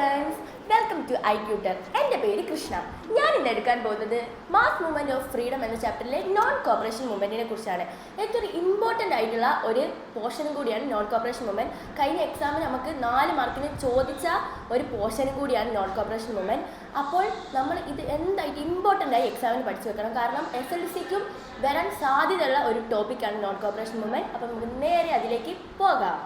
Friends welcome to I tutor എന്റെ പേര് കൃഷ്ണ. ഞാൻ ഇന്ന് എടുക്കാൻ പോകുന്നത് മാസ് മൂവ്മെന്റ് ഓഫ് ഫ്രീഡം എന്ന ചാപ്റ്ററിലെ നോൺ കോപ്പറേഷൻ മൂവ്മെന്റിനെ കുറിച്ചാണ്. ഏറ്റവും ഇമ്പോർട്ടന്റ് ആയിട്ടുള്ള ഒരു പോർഷനും കൂടിയാണ് നോൺ കോപ്പറേഷൻ മൂവ്മെന്റ് കഴിഞ്ഞ എക്സാമിൽ നമുക്ക് നാല് മാർക്കിന് ചോദിച്ച ഒരു പോർഷനും കൂടിയാണ് നോൺ കോപ്പറേഷൻ മൂവ്മെന്റ് അപ്പോൾ നമ്മൾ ഇത് എന്തായിട്ട് ഇമ്പോർട്ടന്റ് ആയി എക്സാമിന് പഠിച്ചു വെക്കണം. കാരണം എസ് എൽ സിക്കും വരാൻ സാധ്യതയുള്ള ഒരു ടോപ്പിക്കാണ് നോൺ കോപ്പറേഷൻ മൂവ്മെന്റ് അപ്പോൾ നമുക്ക് നേരെ അതിലേക്ക് പോകാം.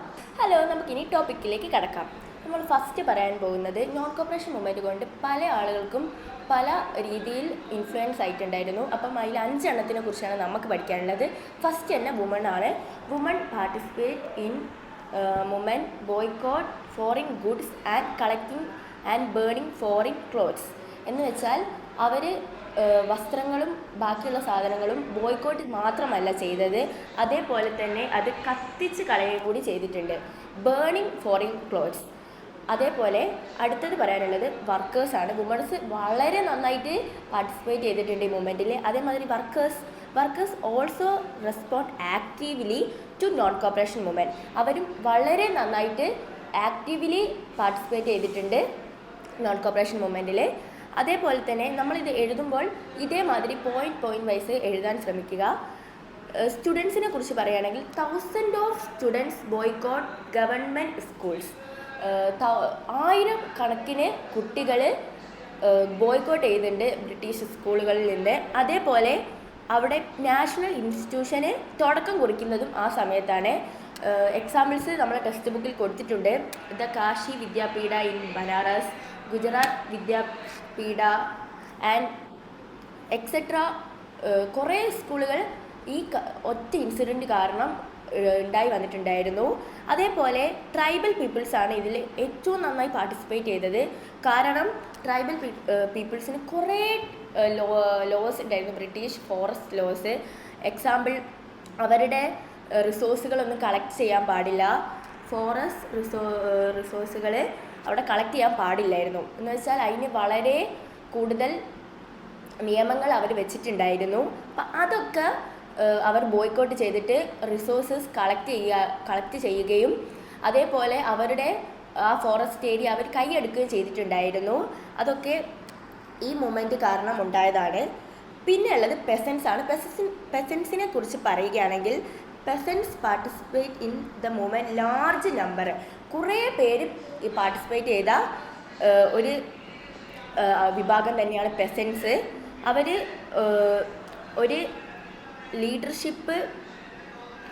ഹലോ നമുക്കിനി ടോപ്പിക്കിലേക്ക് കടക്കാം. നമ്മൾ ഫസ്റ്റ് പറയാൻ പോകുന്നത് നോൺ കോപ്പറേഷൻ മൂവ്മെന്റ് കൊണ്ട് പല ആളുകൾക്കും പല രീതിയിൽ ഇൻഫ്ലുവൻസ് ആയിട്ടുണ്ടായിരുന്നു. അപ്പം അതിൽ അഞ്ചെണ്ണത്തിനെ കുറിച്ചാണ് നമുക്ക് പഠിക്കാനുള്ളത്. ഫസ്റ്റ് തന്നെ വുമൺ ആണ്. Women participate in women boycott foreign goods and collecting and burning foreign clothes എന്ന് വെച്ചാൽ അവർ വസ്ത്രങ്ങളും ബാക്കിയുള്ള സാധനങ്ങളും ബോയ്ക്കോട്ട് മാത്രമല്ല ചെയ്തത്. അതേപോലെ തന്നെ അത് കത്തിച്ച് കളയുകയും കൂടി ചെയ്തിട്ടുണ്ട്. ബേണിങ് ഫോറിൻ ക്ലോത്ത്സ് അതേപോലെ അടുത്തത് പറയാനുള്ളത് വർക്കേഴ്സാണ് വുമൺസ് വളരെ നന്നായിട്ട് പാർട്ടിസിപ്പേറ്റ് ചെയ്തിട്ടുണ്ട് ഈ മൂമെന്റിൽ അതേമാതിരി workers workers also respond actively to non cooperation movement അവരും വളരെ നന്നായിട്ട് ആക്റ്റീവ്ലി പാർട്ടിസിപ്പേറ്റ് ചെയ്തിട്ടുണ്ട് നോൺ കോപ്പറേഷൻ മൂവ്മെന്റിൽ അതേപോലെ തന്നെ നമ്മളിത് എഴുതുമ്പോൾ ഇതേമാതിരി പോയിന്റ് പോയിന്റ് വൈസ് എഴുതാൻ ശ്രമിക്കുക. സ്റ്റുഡൻസിനെ കുറിച്ച് പറയുകയാണെങ്കിൽ thousand of students boycott government schools ആയിരം കണക്കിന് കുട്ടികൾ ബോയ്ക്കോട്ട് ചെയ്തിട്ടുണ്ട് ബ്രിട്ടീഷ് സ്കൂളുകളിൽ നിന്ന്. അതേപോലെ അവിടെ നാഷണൽ ഇൻസ്റ്റിറ്റ്യൂഷന് തുടക്കം കുറിക്കുന്നതും ആ സമയത്താണ്. എക്സാമ്പിൾസ് നമ്മൾ ടെക്സ്റ്റ് ബുക്കിൽ കൊടുത്തിട്ടുണ്ട്. The Kashi Vidyapeeth in Banaras Gujarat Vidyapeeth and etcetera കുറേ സ്കൂളുകൾ ഈ ഒറ്റ ഇൻസിഡന്റ് കാരണം ഉണ്ടായി വന്നിട്ടുണ്ടായിരുന്നു. അതേപോലെ ട്രൈബൽ പീപ്പിൾസ് ആണ് ഇതിൽ ഏറ്റവും നന്നായി പാർട്ടിസിപ്പേറ്റ് ചെയ്തത്. കാരണം ട്രൈബൽ പീപ്പിൾസിന് കുറേ ലോ ലോസ് ഉണ്ടായിരുന്നു. ബ്രിട്ടീഷ് ഫോറസ്റ്റ് ലോസ് എക്സാമ്പിൾ അവരുടെ റിസോഴ്സുകളൊന്നും കളക്ട് ചെയ്യാൻ പാടില്ല. ഫോറസ്റ്റ് റിസോ റിസോഴ്സുകൾ അവിടെ കളക്ട് ചെയ്യാൻ പാടില്ലായിരുന്നു. എന്ന് വെച്ചാൽ അതിന് വളരെ കൂടുതൽ നിയമങ്ങൾ അവർ വെച്ചിട്ടുണ്ടായിരുന്നു. അപ്പം അതൊക്കെ അവർ ബോയ്ക്കോട്ട് ചെയ്തിട്ട് റിസോഴ്സസ് കളക്ട് ചെയ്യുക കളക്ട് ചെയ്യുകയും അതേപോലെ അവരുടെ ആ ഫോറസ്റ്റ് ഏരിയ അവർ കൈയെടുക്കുകയും ചെയ്തിട്ടുണ്ടായിരുന്നു. അതൊക്കെ ഈ മൂമെന്റ് കാരണം ഉണ്ടായതാണ്. പിന്നെ ഉള്ളത് പെസൻസ് ആണ്. പെസൻസ് പെസൻസിനെ കുറിച്ച് പറയുകയാണെങ്കിൽ peasants participate in the movement large number കുറേ പേര് ഈ പാർട്ടിസിപ്പേറ്റ് ചെയ്ത ഒരു വിഭാഗം തന്നെയാണ് പെസൻസ് അവർ ഒരു ലീഡർഷിപ്പ്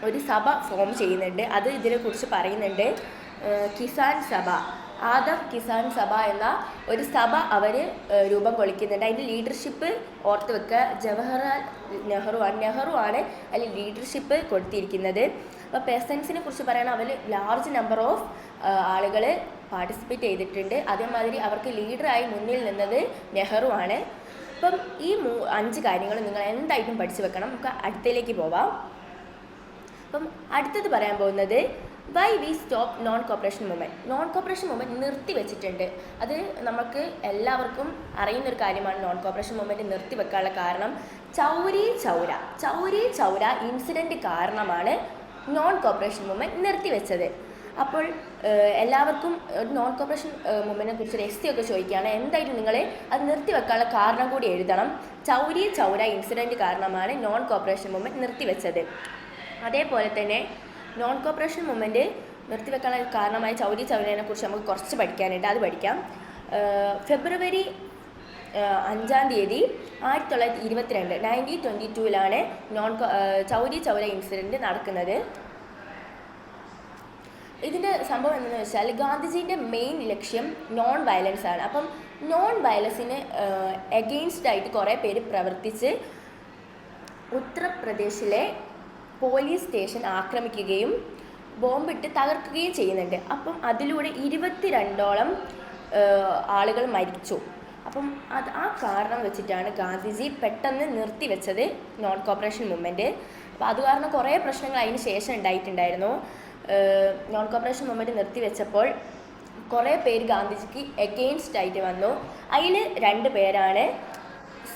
ഒരു സഭ ഫോം ചെയ്യുന്നുണ്ട്. അത് ഇതിനെക്കുറിച്ച് പറയുന്നുണ്ട്. കിസാൻ സഭ. ആദം കിസാൻ സഭ എന്ന ഒരു സഭ അവർ രൂപം കൊള്ളിക്കുന്നുണ്ട്. അതിന്റെ ലീഡർഷിപ്പ് ഓർത്ത് വെക്കുക ജവഹർലാൽ നെഹ്റു നെഹ്റു ആണ് അതിൽ ലീഡർഷിപ്പ് കൊടുത്തിരിക്കുന്നത്. അപ്പോൾ പെസൻസിനെ കുറിച്ച് പറയുകയാണെങ്കിൽ അവർ ലാർജ് നമ്പർ ഓഫ് ആളുകൾ പാർട്ടിസിപ്പേറ്റ് ചെയ്തിട്ടുണ്ട്. അതേമാതിരി അവർക്ക് ലീഡറായി മുന്നിൽ നിന്നത് നെഹ്റു ആണ്. അപ്പം ഈ മൂ അഞ്ച് കാര്യങ്ങൾ നിങ്ങൾ എന്തായിട്ടും പഠിച്ചു വെക്കണം. നമുക്ക് അടുത്തതിലേക്ക് പോവാം. അപ്പം അടുത്തത് പറയാൻ പോകുന്നത് why we stop non cooperation movement non cooperation movement നിർത്തി വെച്ചിട്ടുണ്ട്. അത് നമുക്ക് എല്ലാവർക്കും അറിയുന്ന ഒരു കാര്യമാണ് നോൺ കോപ്പറേഷൻ മൂവ്മെന്റ് നിർത്തി വെക്കാനുള്ള കാരണം ചൗരി ചൗര. ചൗരി ചൗര ഇൻസിഡന്റ് കാരണമാണ് നോൺ കോപ്പറേഷൻ മൂവ്മെന്റ് നിർത്തിവെച്ചത് അപ്പോൾ എല്ലാവർക്കും എല്ലാവർക്കും നോൺ കോപ്പറേഷൻ മൂവ്മെന്റിനെ കുറിച്ച് ഒരു എസ് ഒക്കെ ചോദിക്കുകയാണ്. എന്തായാലും നിങ്ങൾ അത് നിർത്തിവെക്കാനുള്ള കാരണം കൂടി എഴുതണം. ചൗരി ചൗര ഇൻസിഡന്റ് കാരണമാണ് നോൺ കോപ്പറേഷൻ മൂവ്മെന്റ് നിർത്തിവെച്ചത്. അതേപോലെ തന്നെ നോൺ കോപ്പറേഷൻ മൂവ്മെന്റ് നിർത്തിവെക്കാനുള്ള കാരണമായ ചൗരി ചൗരനെ കുറിച്ച് നമുക്ക് കുറച്ച് പഠിക്കാനുണ്ട്. അത് പഠിക്കാം. ഫെബ്രുവരി അഞ്ചാം തീയതി ആയിരത്തി തൊള്ളായിരത്തി ഇരുപത്തിരണ്ട് നയന്റീൻ ട്വന്റി ടൂവിലാണ് നോൺ ചൗരി ചൗര ഇൻസിഡന്റ് നടക്കുന്നത്. ഇതിന്റെ സംഭവം എന്താണെന്ന് വെച്ചാൽ ഗാന്ധിജീന്റെ മെയിൻ ലക്ഷ്യം നോൺ വയലൻസ് ആണ്. അപ്പം നോൺ വയലൻസിന് എഗെയിൻസ്റ്റ് ആയിട്ട് കുറേ പേര് പ്രവർത്തിച്ച് ഉത്തർപ്രദേശിലെ പോലീസ് സ്റ്റേഷൻ ആക്രമിക്കുകയും ബോംബിട്ട് തകർക്കുകയും ചെയ്യുന്നുണ്ട്. അപ്പം അതിലൂടെ ഇരുപത്തിരണ്ടോളം രണ്ടോളം ആളുകൾ മരിച്ചു. അപ്പം അത് ആ കാരണം വെച്ചിട്ടാണ് ഗാന്ധിജി പെട്ടെന്ന് നിർത്തിവെച്ചത് നോൺ കോപ്പറേഷൻ മൂവ്മെന്റ് അപ്പോൾ അത് കാരണം കുറേ പ്രശ്നങ്ങൾ അതിന് ശേഷം ഉണ്ടായിട്ടുണ്ടായിരുന്നു. നോൺ കോപ്പറേഷൻ മൂവ്മെന്റ് നിർത്തിവെച്ചപ്പോൾ കുറേ പേര് ഗാന്ധിജിക്ക് എഗെയിൻസ്റ്റ് ആയിട്ട് വന്നു. അതിൽ രണ്ട് പേരാണ്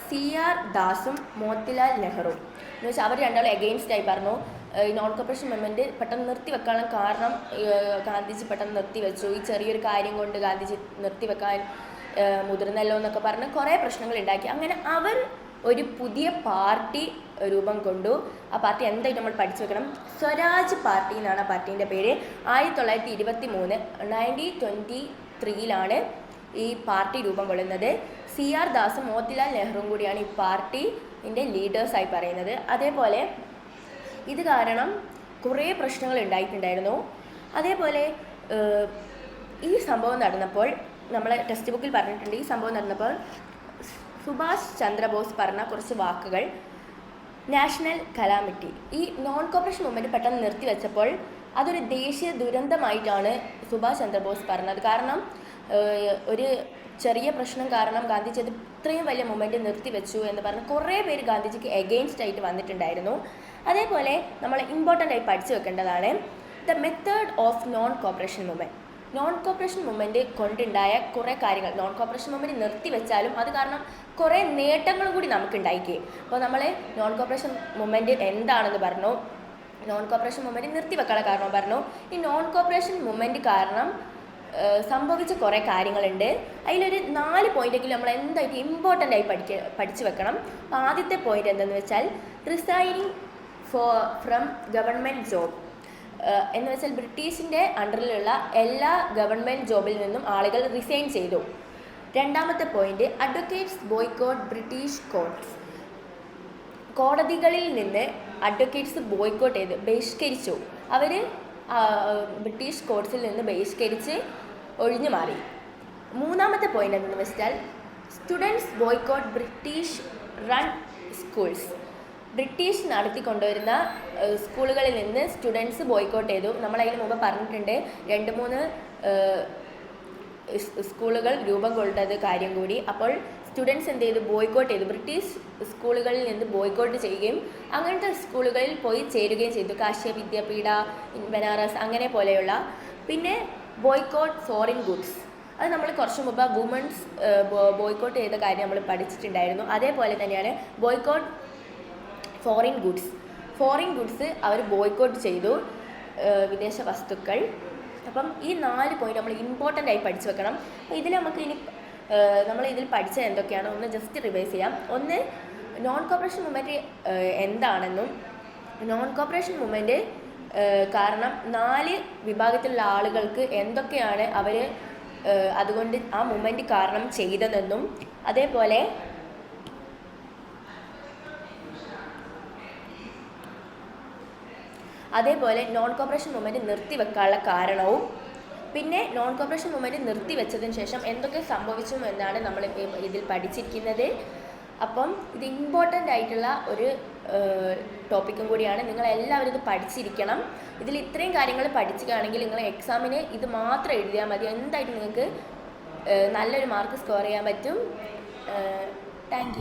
സി ആർ ദാസും മോത്തിലാൽ നെഹ്റുവും എന്ന് വെച്ചാൽ അവർ രണ്ടാളും എഗെയിൻസ്റ്റ് ആയി പറഞ്ഞു. ഈ നോൺ കോപ്പറേഷൻ മൂവ്മെന്റ് പെട്ടെന്ന് നിർത്തി വെക്കാനുള്ള കാരണം ഗാന്ധിജി പെട്ടെന്ന് നിർത്തി വെച്ചു. ഈ ചെറിയൊരു കാര്യം കൊണ്ട് ഗാന്ധിജി നിർത്തി വെക്കാൻ മുതിർന്നല്ലോ എന്നൊക്കെ പറഞ്ഞ് കുറേ പ്രശ്നങ്ങൾ ഉണ്ടാക്കി. അങ്ങനെ അവർ ഒരു പുതിയ പാർട്ടി രൂപം കൊണ്ടു. ആ പാർട്ടി എന്തായിട്ട് നമ്മൾ പഠിച്ചു വെക്കണം? സ്വരാജ് പാർട്ടി എന്നാണ് ആ പാർട്ടീന്റെ പേര്. ആയിരത്തി തൊള്ളായിരത്തി ഇരുപത്തി മൂന്ന് നയന്റീൻ ട്വന്റി ത്രീയിലാണ് ഈ പാർട്ടി രൂപം കൊള്ളുന്നത്. സി ആർ ദാസും മോത്തിലാൽ നെഹ്റുവും കൂടിയാണ് ഈ പാർട്ടിന്റെ ലീഡേഴ്സായി പറയുന്നത്. അതേപോലെ ഇത് കാരണം കുറേ പ്രശ്നങ്ങൾ ഉണ്ടായിട്ടുണ്ടായിരുന്നു. അതേപോലെ ഈ സംഭവം നടന്നപ്പോൾ നമ്മളെ ടെക്സ്റ്റ് ബുക്കിൽ പറഞ്ഞിട്ടുണ്ട് ഈ സംഭവം നടന്നപ്പോൾ സുഭാഷ് ചന്ദ്രബോസ് പറഞ്ഞ കുറച്ച് വാക്കുകൾ. National calamity. ഈ നോൺ കോപ്പറേഷൻ മൂവ്മെന്റ് പെട്ടെന്ന് നിർത്തിവെച്ചപ്പോൾ അതൊരു ദേശീയ ദുരന്തമായിട്ടാണ് സുഭാഷ് ചന്ദ്രബോസ് പറഞ്ഞത്. കാരണം ഒരു ചെറിയ പ്രശ്നം കാരണം ഗാന്ധിജി അത് ഇത്രയും വലിയ മൂവ്മെന്റ് നിർത്തിവെച്ചു എന്ന് പറഞ്ഞ് കുറേ പേര് ഗാന്ധിജിക്ക് എഗെയിൻസ്റ്റ് ആയിട്ട് വന്നിട്ടുണ്ടായിരുന്നു. അതേപോലെ നമ്മൾ ഇമ്പോർട്ടന്റ് ആയി പഠിച്ചു വെക്കേണ്ടതാണ്. The method of non cooperation movement non cooperation movement കൊണ്ടുണ്ടായ കുറേ കാര്യങ്ങൾ. നോൺ കോപ്പറേഷൻ മൂവ്മെന്റ് നിർത്തിവെച്ചാലും അത് കാരണം കുറേ നേട്ടങ്ങൾ കൂടി നമുക്ക് ഉണ്ടായിക്കേ അപ്പോൾ നമ്മൾ നോൺ കോപ്പറേഷൻ മൂവ്മെന്റ് എന്താണെന്ന് പറഞ്ഞു. നോൺ കോപ്പറേഷൻ മൂവ്മെന്റ് നിർത്തിവെക്കാനുള്ള കാരണം പറഞ്ഞു. ഈ നോൺ കോപ്പറേഷൻ മൂവ്മെന്റ് കാരണം സംഭവിച്ച കുറേ കാര്യങ്ങളുണ്ട്. അതിലൊരു നാല് പോയിന്റെങ്കിലും നമ്മൾ എന്തായിട്ട് ഇമ്പോർട്ടന്റ് ആയി പഠിക്ക പഠിച്ചു വെക്കണം. അപ്പോൾ ആദ്യത്തെ പോയിന്റ് എന്തെന്ന് വെച്ചാൽ resigning for from government job എന്ന് വെച്ചാൽ ബ്രിട്ടീഷിന്റെ അണ്ടറിലുള്ള എല്ലാ ഗവൺമെന്റ് ജോബിൽ നിന്നും ആളുകൾ റിസൈൻ ചെയ്തു. രണ്ടാമത്തെ point advocates boycott British courts കോടതികളിൽ നിന്ന് അഡ്വക്കേറ്റ്സ് ബോയ്ക്കോട്ട് ചെയ്ത് ബഹിഷ്കരിച്ചു. അവർ ബ്രിട്ടീഷ് കോർട്സിൽ നിന്ന് ബഹിഷ്കരിച്ച് ഒഴിഞ്ഞു മാറി. മൂന്നാമത്തെ പോയിന്റ് എന്തെന്ന് വെച്ചാൽ students boycott British run schools British നടത്തിക്കൊണ്ടുവരുന്ന സ്കൂളുകളിൽ നിന്ന് സ്റ്റുഡൻസ് ബോയ്ക്കോട്ട് ചെയ്തു. നമ്മൾ അതിന് മുമ്പ് പറഞ്ഞിട്ടുണ്ട് രണ്ട് മൂന്ന് സ്കൂളുകൾ രൂപം കൊണ്ടത് കാര്യം കൂടി. അപ്പോൾ സ്റ്റുഡൻസ് എന്ത് ചെയ്തു? ബോയ്ക്കോട്ട് ചെയ്തു. ബ്രിട്ടീഷ് സ്കൂളുകളിൽ നിന്ന് ബോയ്ക്കോട്ട് ചെയ്യുകയും അങ്ങനത്തെ സ്കൂളുകളിൽ പോയി ചേരുകയും ചെയ്തു. കാശ്യ വിദ്യാപീഠ ബനാറസ് അങ്ങനെ പോലെയുള്ള. പിന്നെ ബോയ്ക്കോട്ട് ഫോറിൻ ഗുഡ്സ് അത് നമ്മൾ കുറച്ച് മുമ്പ് വുമൺസ് ബോയ്ക്കോട്ട് ചെയ്ത കാര്യം നമ്മൾ പഠിച്ചിട്ടുണ്ടായിരുന്നു. അതേപോലെ തന്നെയാണ് boycott foreign goods foreign goods അവർ ബോയ്ക്കോട്ട് ചെയ്തു വിദേശ വസ്തുക്കൾ. അപ്പം ഈ നാല് പോയിന്റ് നമ്മൾ ഇമ്പോർട്ടന്റ് ആയി പഠിച്ചു വെക്കണം. അപ്പോൾ ഇതിൽ നമുക്ക് ഇനി നമ്മൾ ഇതിൽ പഠിച്ചത് എന്തൊക്കെയാണ് ഒന്ന് ജസ്റ്റ് റിവൈസ് ചെയ്യാം. ഒന്ന് നോൺ കോപ്പറേഷൻ മൂവ്മെന്റ് എന്താണെന്നും നോൺ കോപ്പറേഷൻ മൂവ്മെന്റ് കാരണം നാല് വിഭാഗത്തിലുള്ള ആളുകൾക്ക് എന്തൊക്കെയാണ് അവർ അതുകൊണ്ട് ആ മൂവ്മെന്റ് കാരണം ചെയ്തതെന്നും അതേപോലെ അതേപോലെ നോൺ കോപ്പറേഷൻ മൂവ്മെന്റ് നിർത്തിവെക്കാനുള്ള കാരണവും പിന്നെ നോൺ കോപ്പറേഷൻ മൂവ്മെന്റ് നിർത്തിവെച്ചതിന് ശേഷം എന്തൊക്കെ സംഭവിച്ചു എന്നാണ് നമ്മൾ ഇതിൽ പഠിച്ചിരിക്കുന്നത്. അപ്പം ഇത് ഇമ്പോർട്ടന്റ് ആയിട്ടുള്ള ഒരു ടോപ്പിക്കും കൂടിയാണ്. നിങ്ങൾ എല്ലാവരും ഇത് പഠിച്ചിരിക്കണം. ഇതിൽ ഇത്രയും കാര്യങ്ങൾ പഠിച്ചുകയാണെങ്കിൽ നിങ്ങൾ എക്സാമിന് ഇത് മാത്രം എഴുതിയാൽ മതി. എന്തായിട്ട് നിങ്ങൾക്ക് നല്ലൊരു മാർക്ക് സ്കോർ ചെയ്യാൻ പറ്റും. താങ്ക്